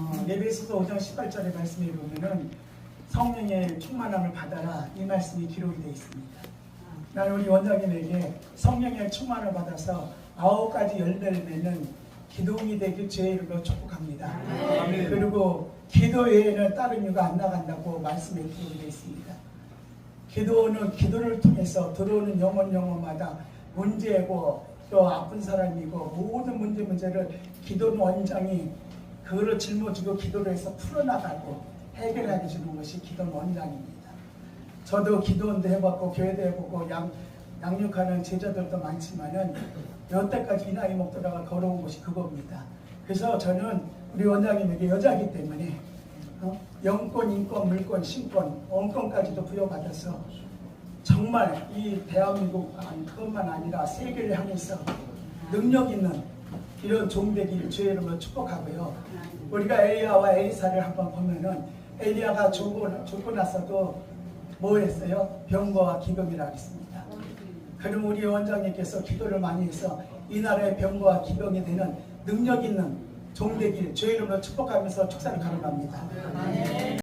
어, 예배에서도 5장 18절의 말씀에 보면은 성령의 충만함을 받아라 이 말씀이 기록이 되어 있습니다. 나는 우리 원장님에게 성령의 충만을 받아서 아홉 가지 열매를 맺는 기도인이 되길 주의 이름으로 축복합니다. 아멘. 그리고 기도 외에는 다른 이유가 안 나간다고 말씀에 기록이 되어 있습니다. 기도는 기도를 통해서 들어오는 영혼 영혼마다 문제고 또 아픈 사람이고 모든 문제 문제를 기도는 원장이 그거를 짊어지고 기도를 해서 풀어나가고 해결하게 주는 것이 기도는 원장입니다. 저도 기도원도 해봤고 교회도 해보고 양, 양육하는 제자들도 많지만은 여태까지 이 나이 먹더라가 걸어온 것이 그겁니다. 그래서 저는 우리 원장님에게 여자이기 때문에 어? 영권, 인권, 물권, 신권, 원권까지도 부여받아서 정말 이 대한민국 아니, 그것만 아니라 세계를 향해서 능력 있는 이런 종되기를 주의 이름으로 축복하고요. 우리가 엘리야와 엘리사를 한번 보면은 엘리야가 죽고, 죽고 나서도 뭐 했어요? 병거와 기병이라 했습니다. 그럼 우리 원장님께서 기도를 많이 해서 이 나라의 병거와 기병이 되는 능력 있는 종되기를 주의 이름으로 축복하면서 축사를 가능합니다.